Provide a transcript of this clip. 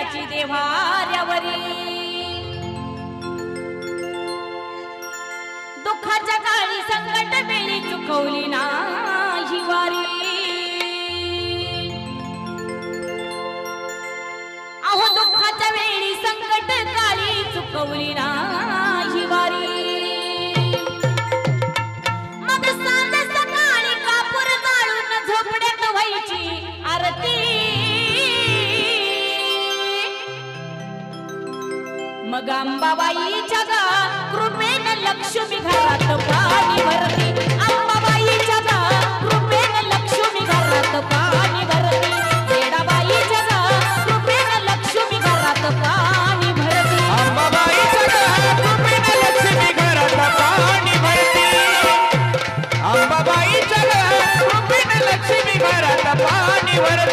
त्याची देवाऱ्यावरी. दुःखाच्या काळी संकट वेळी चुकवली ना वारी. अहो दुःखाच्या वेळी संकट काळी चुकवली ना मग अंबाबाईच्या गा कृपेन लक्ष्मी घरात पाणी भरती. अंबाबाईच्या गा कृपेन लक्ष्मी घरात पाणी भरती. वेडाबाईच्या गा कृपेन लक्ष्मी घरात पाणी भरती. अंबाबाईच्या घरात कृपेने लक्ष्मी घरात पाणी भरती. अंबाबाईच्या घरात कृपेने लक्ष्मी घरात पाणी भरती.